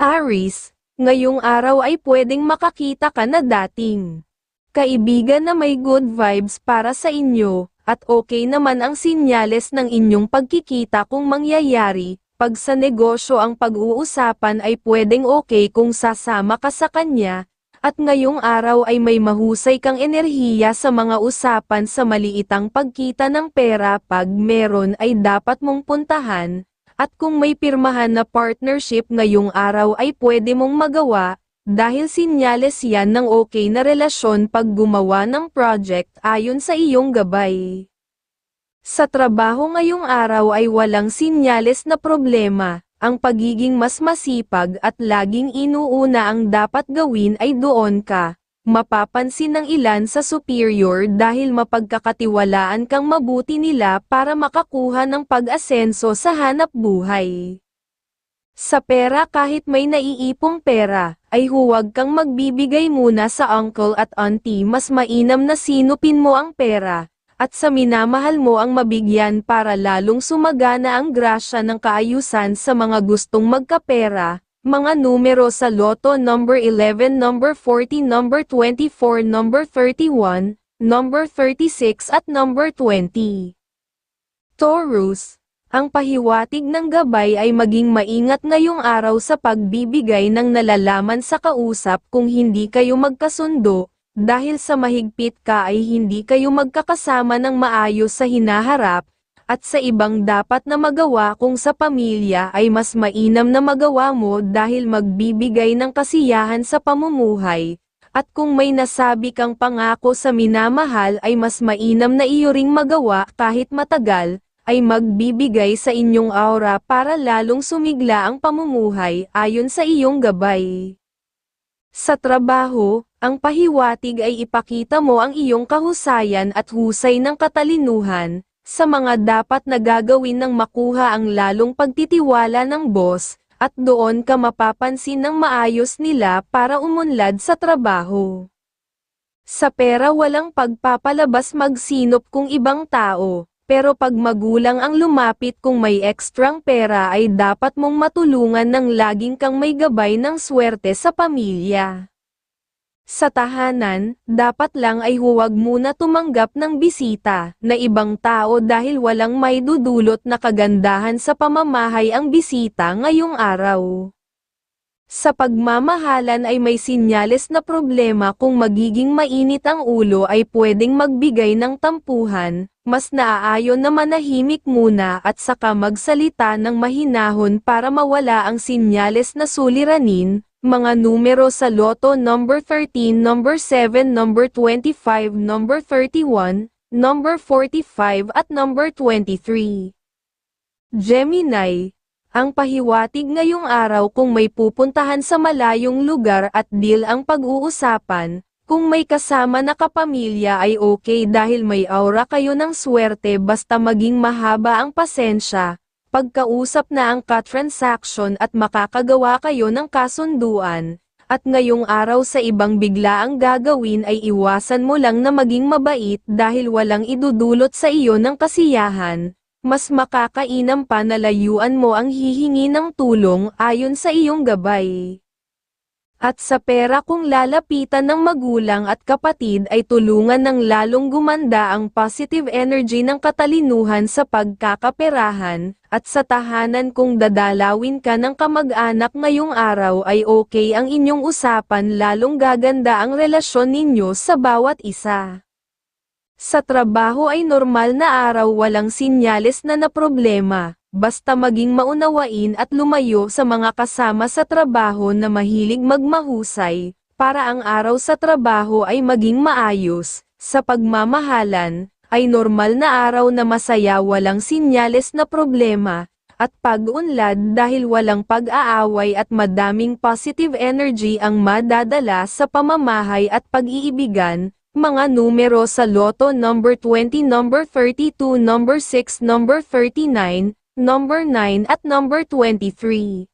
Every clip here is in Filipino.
Aris, ngayong araw ay pwedeng makakita ka na dating. Kaibigan na may good vibes para sa inyo, at okay naman ang sinyales ng inyong pagkikita kung mangyayari, pag sa negosyo ang pag-uusapan ay pwedeng okay kung sasama ka sa kanya, at ngayong araw ay may mahusay kang enerhiya sa mga usapan sa maliitang pagkita ng pera pag meron ay dapat mong puntahan, at kung may pirmahan na partnership ngayong araw ay pwede mong magawa, dahil sinyales yan ng okay na relasyon pag gumawa ng project ayon sa iyong gabay. Sa trabaho ngayong araw ay walang sinyales na problema, ang pagiging mas masipag at laging inuuna ang dapat gawin ay doon ka. Mapapansin ng ilan sa superior dahil mapagkakatiwalaan kang mabuti nila para makakuha ng pag-asenso sa hanap buhay. Sa pera kahit may naiipong pera, ay huwag kang magbibigay muna sa uncle at auntie mas mainam na sinupin mo ang pera, at sa minamahal mo ang mabigyan para lalong sumagana ang grasya ng kaayusan sa mga gustong magkapera, mga numero sa loto number 11, number 40, number 24, number 31, number 36 at number 20. Taurus, ang pahiwatig ng gabay ay maging maingat ngayong araw sa pagbibigay ng nalalaman sa kausap kung hindi kayo magkasundo, dahil sa mahigpit ka ay hindi kayo magkakasama ng maayos sa hinaharap, at sa ibang dapat na magawa kung sa pamilya ay mas mainam na magawa mo dahil magbibigay ng kasiyahan sa pamumuhay, at kung may nasabi kang pangako sa minamahal ay mas mainam na iyo ring magawa kahit matagal, ay magbibigay sa inyong aura para lalong sumigla ang pamumuhay ayon sa iyong gabay. Sa trabaho, ang pahiwatig ay ipakita mo ang iyong kahusayan at husay ng katalinuhan, sa mga dapat na gagawin ng makuha ang lalong pagtitiwala ng boss, at doon ka mapapansin ng maayos nila para umunlad sa trabaho. Sa pera walang pagpapalabas magsinop kung ibang tao, pero pag magulang ang lumapit kung may ekstrang pera ay dapat mong matulungan ng laging kang may gabay ng swerte sa pamilya. Sa tahanan, dapat lang ay huwag muna tumanggap ng bisita na ibang tao dahil walang may dudulot na kagandahan sa pamamahay ang bisita ngayong araw. Sa pagmamahalan ay may sinyales na problema kung magiging mainit ang ulo ay pwedeng magbigay ng tampuhan, mas naaayon na manahimik muna at saka magsalita ng mahinahon para mawala ang sinyales na suliranin, mga numero sa loto number 13, number 7, number 25, number 31, number 45 at number 23. Gemini, ang pahiwatig ngayong araw kung may pupuntahan sa malayong lugar at deal ang pag-uusapan, kung may kasama na kapamilya ay okay dahil may aura kayo ng swerte basta maging mahaba ang pasensya, pagkausap na ang ka-transaction at makakagawa kayo ng kasunduan, at ngayong araw sa ibang bigla ang gagawin ay iwasan mo lang na maging mabait dahil walang idudulot sa iyo ng kasiyahan, mas makakainam pa na layuan mo ang hihingi ng tulong ayon sa iyong gabay. At sa pera kung lalapitan ng magulang at kapatid ay tulungan ng lalong gumanda ang positive energy ng katalinuhan sa pagkakaperahan, at sa tahanan kung dadalawin ka ng kamag-anak ngayong araw ay okay ang inyong usapan lalong gaganda ang relasyon ninyo sa bawat isa. Sa trabaho ay normal na araw walang sinyales na na problema, basta maging maunawain at lumayo sa mga kasama sa trabaho na mahilig magmahusay, para ang araw sa trabaho ay maging maayos, sa pagmamahalan, ay normal na araw na masaya walang sinyales na problema, at pag-unlad dahil walang pag-aaway at madaming positive energy ang madadala sa pamamahay at pag-iibigan, mga numero sa loto number 20, number 32, number 6, number 39, number 9 at number 23.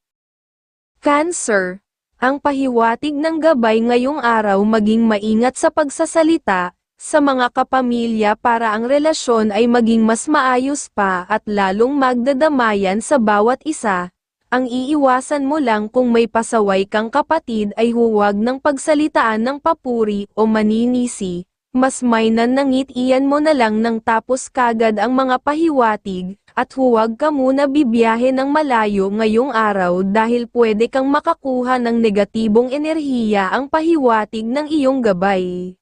Cancer. Ang pahiwatig ng gabay ngayong araw maging maingat sa pagsasalita, sa mga kapamilya para ang relasyon ay maging mas maayos pa at lalong magdadamayan sa bawat isa, Ang iiwasan mo lang kung may pasaway kang kapatid ay huwag ng pagsalitaan ng papuri o maninisi, mas mainan nangit iyan mo na lang nang tapos kagad ang mga pahiwatig, at huwag ka muna bibiyahe ng malayo ngayong araw dahil pwede kang makakuha ng negatibong enerhiya ang pahiwatig ng iyong gabay.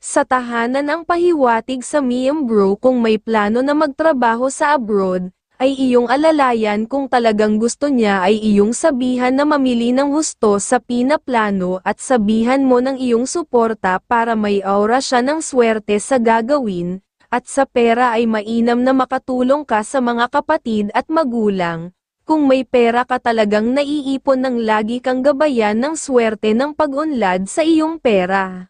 Sa tahanan ang pahiwatig sa miyembro kung may plano na magtrabaho sa abroad, ay iyong alalayan kung talagang gusto niya ay iyong sabihan na mamili ng husto sa pinaplano at sabihan mo ng iyong suporta para may aura siya ng swerte sa gagawin, at sa pera ay mainam na makatulong ka sa mga kapatid at magulang. Kung may pera ka talagang naiipon ng lagi kang gabayan ng swerte ng pag-unlad sa iyong pera.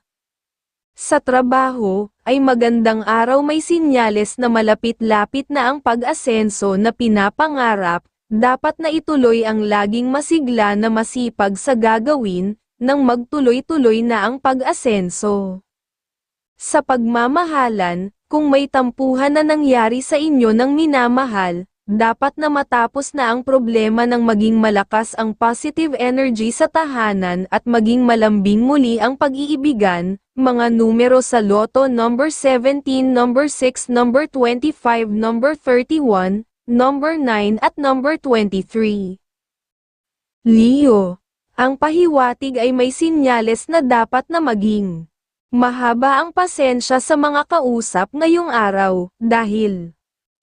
Sa trabaho, ay magandang araw may sinyales na malapit-lapit na ang pag-asenso na pinapangarap, dapat na ituloy ang laging masigla na masipag sa gagawin, nang magtuloy-tuloy na ang pag-asenso. Sa pagmamahalan, kung may tampuhan na nangyari sa inyo ng minamahal, dapat na matapos na ang problema ng maging malakas ang positive energy sa tahanan at maging malambing muli ang pag-iibigan, mga numero sa loto number 17, number 6, number 25, number 31, number 9 at number 23. Leo, ang pahiwatig ay may sinyales na dapat na maging mahaba ang pasensya sa mga kausap ngayong araw, dahil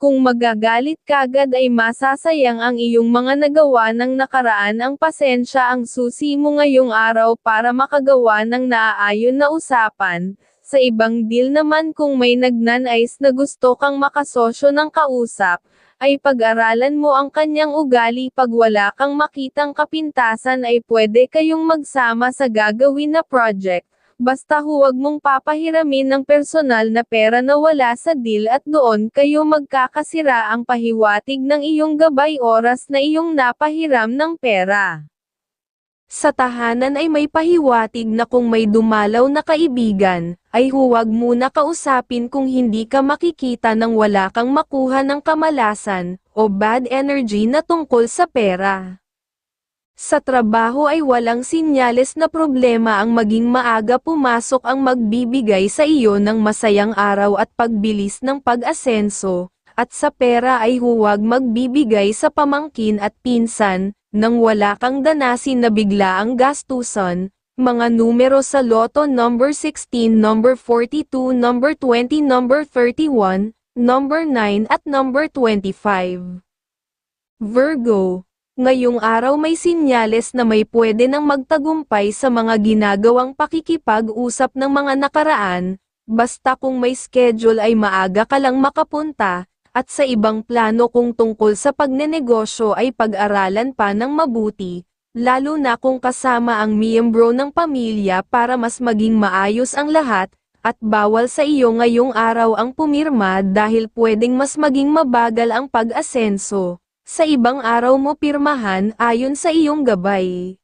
kung magagalit kagad ay masasayang ang iyong mga nagawa ng nakaraan. Ang pasensya ang susi mo ngayong araw para makagawa ng naaayon na usapan. Sa ibang deal naman kung may nagnanais na gusto kang makasosyo ng kausap, ay pag-aralan mo ang kanyang ugali. Pag wala kang makitang kapintasan ay pwede kayong magsama sa gagawin na project basta huwag mong papahiramin ng personal na pera na wala sa deal at doon kayo magkakasira ang pahiwatig ng iyong gabay oras na iyong napahiram ng pera. Sa tahanan ay may pahiwatig na kung may dumalaw na kaibigan, ay huwag muna kausapin kung hindi ka makikita nang wala kang makuha ng kamalasan, o bad energy na tungkol sa pera. Sa trabaho ay walang sinyales na problema ang maging maaga pumasok ang magbibigay sa iyo ng masayang araw at pagbilis ng pag-asenso, at sa pera ay huwag magbibigay sa pamangkin at pinsan, nang wala kang danasin na bigla ang gastusan, mga numero sa loto number 16, number 42, number 20, number 31, number 9 at number 25. Virgo Ngayong araw may sinyales na may pwede nang magtagumpay sa mga ginagawang pakikipag-usap ng mga nakaraan, basta kung may schedule ay maaga ka lang makapunta, at sa ibang plano kung tungkol sa pagnenegosyo ay pag-aralan pa ng mabuti, lalo na kung kasama ang miyembro ng pamilya para mas maging maayos ang lahat, at bawal sa iyo ngayong araw ang pumirma dahil pwedeng mas maging mabagal ang pag-asenso sa ibang araw mo pirmahan ayon sa iyong gabay.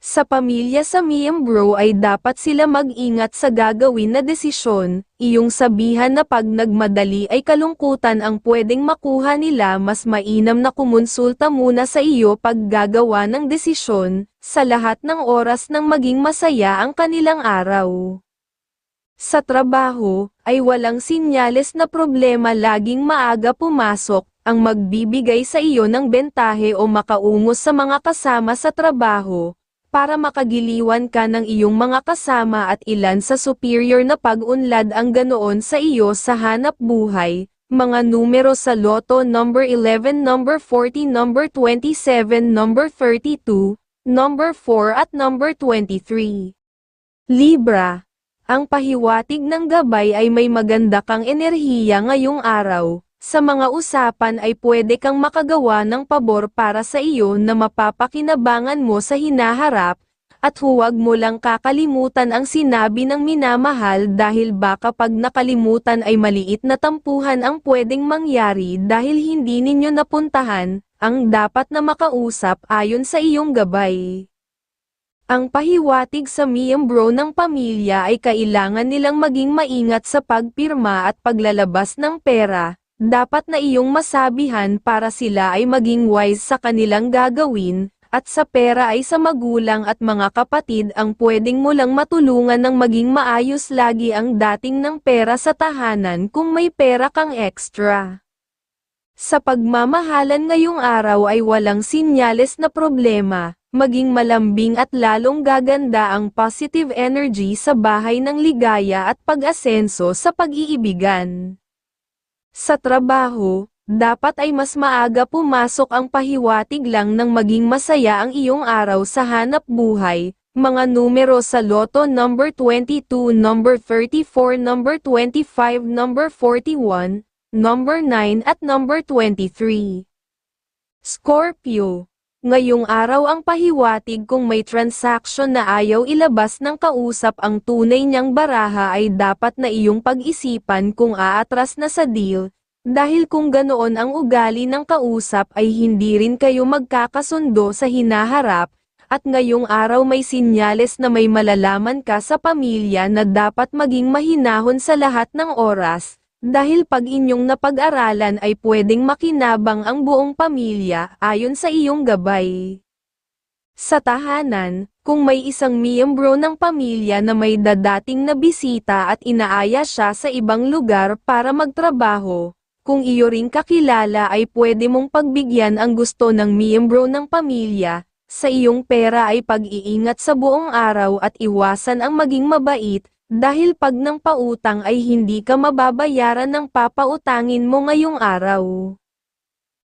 Sa pamilya sa miyembro ay dapat sila mag-ingat sa gagawin na desisyon, iyong sabihan na pag nagmadali ay kalungkutan ang pwedeng makuha nila mas mainam na kumonsulta muna sa iyo pag gagawa ng desisyon, sa lahat ng oras nang maging masaya ang kanilang araw. Sa trabaho, ay walang sinyales na problema laging maaga pumasok, ang magbibigay sa iyo ng bentahe o makaungos sa mga kasama sa trabaho, para makagiliwan ka ng iyong mga kasama at ilan sa superior na pag-unlad ang ganoon sa iyo sa hanap buhay, mga numero sa loto number 11, number 40, number 27, number 32, number 4 at number 23. Libra, ang pahiwatig ng gabay ay may maganda kang enerhiya ngayong araw, sa mga usapan ay pwede kang makagawa ng pabor para sa iyo na mapapakinabangan mo sa hinaharap, at huwag mo lang kakalimutan ang sinabi ng minamahal dahil baka pag nakalimutan ay maliit na tampuhan ang pwedeng mangyari dahil hindi ninyo napuntahan, ang dapat na makausap ayon sa iyong gabay. Ang pahiwatig sa miyembro ng pamilya ay kailangan nilang maging maingat sa pagpirma at paglalabas ng pera, dapat na iyong masabihan para sila ay maging wise sa kanilang gagawin, at sa pera ay sa magulang at mga kapatid ang pwedeng mo lang matulungan ng maging maayos lagi ang dating ng pera sa tahanan kung may pera kang extra. Sa pagmamahalan ngayong araw ay walang sinyales na problema, maging malambing at lalong gaganda ang positive energy sa bahay ng ligaya at pag-asenso sa pag-iibigan. Sa trabaho, dapat ay mas maaga pumasok ang pahiwatig lang ng maging masaya ang iyong araw sa hanap buhay, mga numero sa loto number 22, number 34, number 25, number 41, number 9 at number 23. Scorpio Ngayong araw ang pahiwatig kung may transaction na ayaw ilabas ng kausap ang tunay niyang baraha ay dapat na iyong pag-isipan kung aatras na sa deal, dahil kung ganoon ang ugali ng kausap ay hindi rin kayo magkakasundo sa hinaharap, at ngayong araw may sinyales na may malalaman ka sa pamilya na dapat maging mahinahon sa lahat ng oras, dahil pag inyong napag-aralan ay pwedeng makinabang ang buong pamilya ayon sa iyong gabay. Sa tahanan, kung may isang miyembro ng pamilya na may dadating na bisita at inaaya siya sa ibang lugar para magtrabaho, kung iyo ring kakilala ay pwede mong pagbigyan ang gusto ng miyembro ng pamilya, sa iyong pera ay pag-iingat sa buong araw at iwasan ang maging mabait, dahil pag ng pautang ay hindi ka mababayaran ng papautangin mo ngayong araw.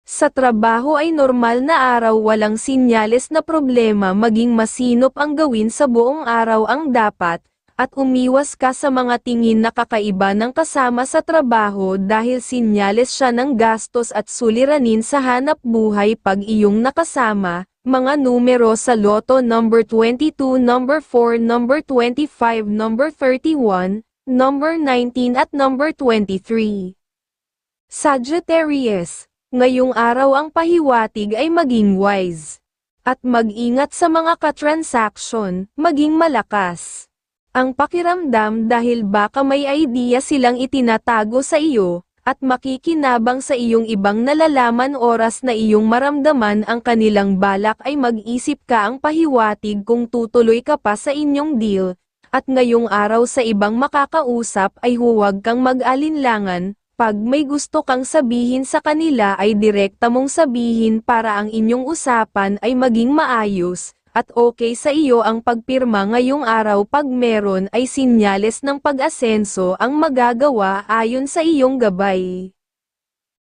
Sa trabaho ay normal na araw walang sinyales na problema maging masinop ang gawin sa buong araw ang dapat, at umiwas ka sa mga tingin na kakaiba ng kasama sa trabaho dahil sinyales siya ng gastos at suliranin sa hanap buhay pag iyong nakasama, mga numero sa loto number 22, number 4, number 25, number 31, number 19 at number 23. Sagittarius, ngayong araw ang pahiwatig ay maging wise. At mag-ingat sa mga katransaksyon, maging malakas. Ang pakiramdam dahil baka may idea silang itinatago sa iyo, at makikinabang sa iyong ibang nalalaman oras na iyong maramdaman ang kanilang balak ay mag-isip ka ang pahiwatig kung tutuloy ka pa sa inyong deal, at ngayong araw sa ibang makakausap ay huwag kang mag-alinlangan, pag may gusto kang sabihin sa kanila ay direkta mong sabihin para ang inyong usapan ay maging maayos, at okay sa iyo ang pagpirma ngayong araw pag meron ay sinyales ng pag-asenso ang magagawa ayon sa iyong gabay.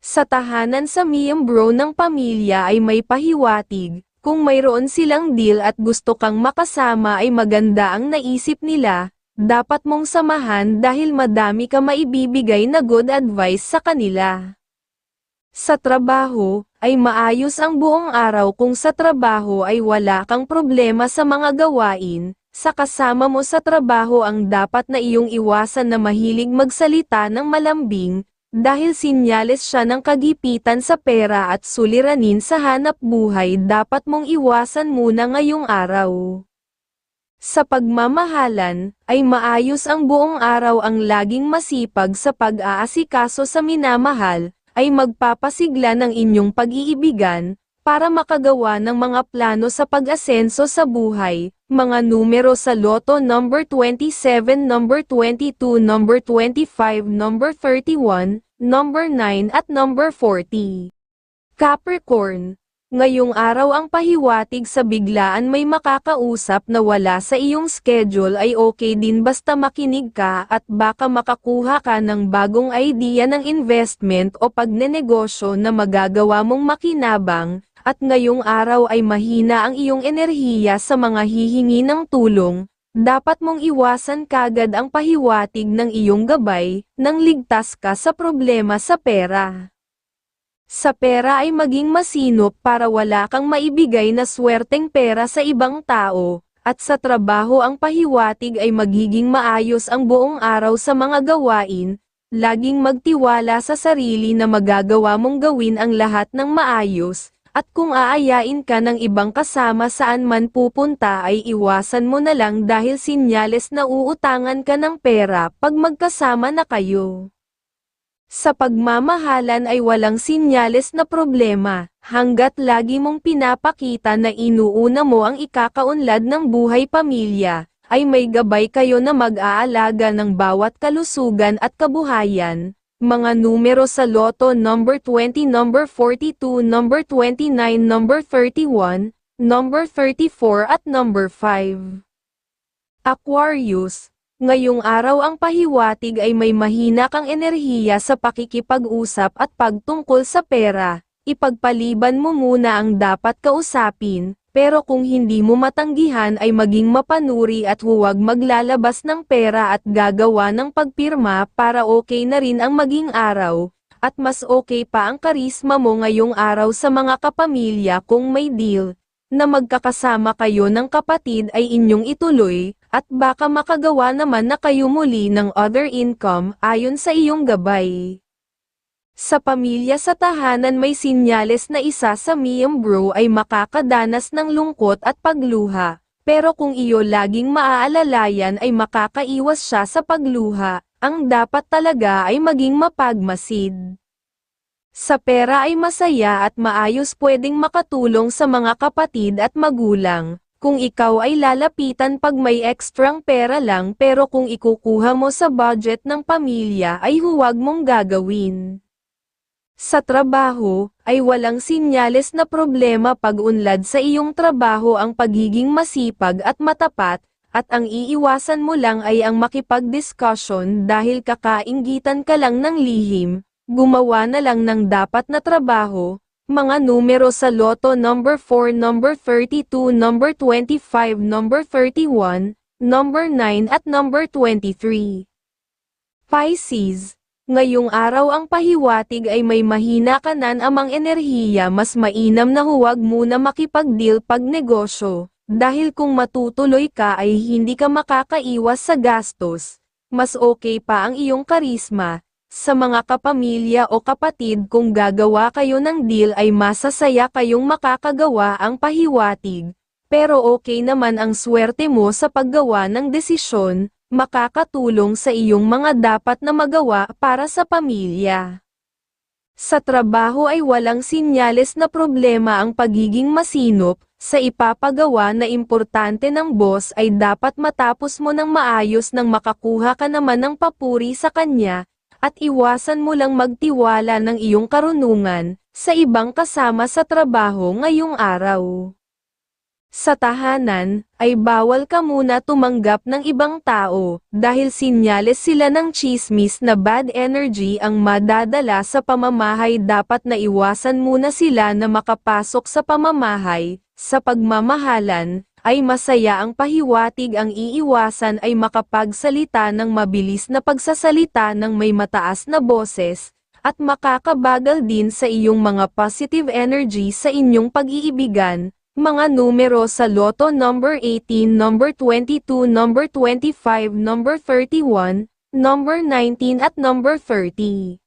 Sa tahanan sa miyembro ng pamilya ay may pahiwatig, kung mayroon silang deal at gusto kang makasama ay maganda ang naisip nila, dapat mong samahan dahil madami ka maibibigay na good advice sa kanila. Sa trabaho, ay maayos ang buong araw kung sa trabaho ay wala kang problema sa mga gawain, sa kasama mo sa trabaho ang dapat na iyong iwasan na mahilig magsalita ng malambing, dahil sinyales siya ng kagipitan sa pera at suliranin sa hanap buhay dapat mong iwasan muna ngayong araw. Sa pagmamahalan, ay maayos ang buong araw ang laging masipag sa pag-aasikaso sa minamahal, ay magpapasigla ng inyong pag-iibigan, para makagawa ng mga plano sa pag-asenso sa buhay, mga numero sa loto number 27, number 22, number 25, number 31, number 9 at number 40. Capricorn, ngayong araw ang pahiwatig sa biglaan may makakausap na wala sa iyong schedule ay okay din basta makinig ka at baka makakuha ka ng bagong idea ng investment o pagnenegosyo na magagawa mong makinabang, at ngayong araw ay mahina ang iyong enerhiya sa mga hihingi ng tulong, dapat mong iwasan kagad ang pahiwatig ng iyong gabay, nang ligtas ka sa problema sa pera. Sa pera ay maging masinop para wala kang maibigay na swerteng pera sa ibang tao, at sa trabaho ang pahiwatig ay magiging maayos ang buong araw sa mga gawain, laging magtiwala sa sarili na magagawa mong gawin ang lahat ng maayos, at kung aayain ka ng ibang kasama saan man pupunta ay iwasan mo na lang dahil sinyales na uutangan ka ng pera pag magkasama na kayo. Sa pagmamahalan ay walang sinyales na problema, hanggat lagi mong pinapakita na inuuna mo ang ikakaunlad ng buhay pamilya, ay may gabay kayo na mag-aalaga ng bawat kalusugan at kabuhayan. Mga numero sa loto number 20, number 42, number 29, number 31, number 34 at number 5. Aquarius, ngayong araw ang pahiwatig ay may mahina kang enerhiya sa pakikipag-usap at pagtungkol sa pera. Ipagpaliban mo muna ang dapat kausapin, pero kung hindi mo matanggihan ay maging mapanuri at huwag maglalabas ng pera at gagawa ng pagpirma para okay na rin ang maging araw, at mas okay pa ang karisma mo ngayong araw sa mga kapamilya kung may deal, na magkakasama kayo ng kapatid ay inyong ituloy, at baka makagawa naman na kayo muli ng other income ayon sa iyong gabay. Sa pamilya sa tahanan may sinyales na isa sa miyembro ay makakadanas ng lungkot at pagluha, pero kung iyo laging maaalalayan ay makakaiwas siya sa pagluha, ang dapat talaga ay maging mapagmasid. Sa pera ay masaya at maayos pwedeng makatulong sa mga kapatid at magulang, kung ikaw ay lalapitan pag may ekstrang pera lang pero kung ikukuha mo sa budget ng pamilya ay huwag mong gagawin. Sa trabaho, ay walang sinyales na problema pag-unlad sa iyong trabaho ang pagiging masipag at matapat, at ang iiwasan mo lang ay ang makipag-discussion dahil kakainggitan ka lang ng lihim, gumawa na lang ng dapat na trabaho, mga numero sa loto number 4, number 32, number 25, number 31, number 9 at number 23. Pisces, ngayong araw ang pahiwatig ay may mahina ka nan amang enerhiya mas mainam na huwag muna makipag-deal pag negosyo, dahil kung matutuloy ka ay hindi ka makakaiwas sa gastos, mas okay pa ang iyong karisma, sa mga kapamilya o kapatid kung gagawa kayo ng deal ay masasaya kayong makakagawa ang pahiwatig, pero okay naman ang swerte mo sa paggawa ng desisyon, makakatulong sa iyong mga dapat na magawa para sa pamilya. Sa trabaho ay walang sinyales na problema ang pagiging masinop, sa ipapagawa na importante ng boss ay dapat matapos mo ng maayos nang makakuha ka naman ng papuri sa kanya, at iwasan mo lang magtiwala ng iyong karunungan, sa ibang kasama sa trabaho ngayong araw. Sa tahanan, ay bawal ka muna tumanggap ng ibang tao, dahil sinyales sila ng chismis na bad energy ang madadala sa pamamahay dapat na iwasan muna sila na makapasok sa pamamahay, sa pagmamahalan, ay masaya ang pahiwatig ang iiwasan ay makapagsalita ng mabilis na pagsasalita ng may mataas na boses, at makakabagal din sa iyong mga positive energy sa inyong pag-iibigan, mga numero sa loto number 18, number 22, number 25, number 31, number 19 at number 30.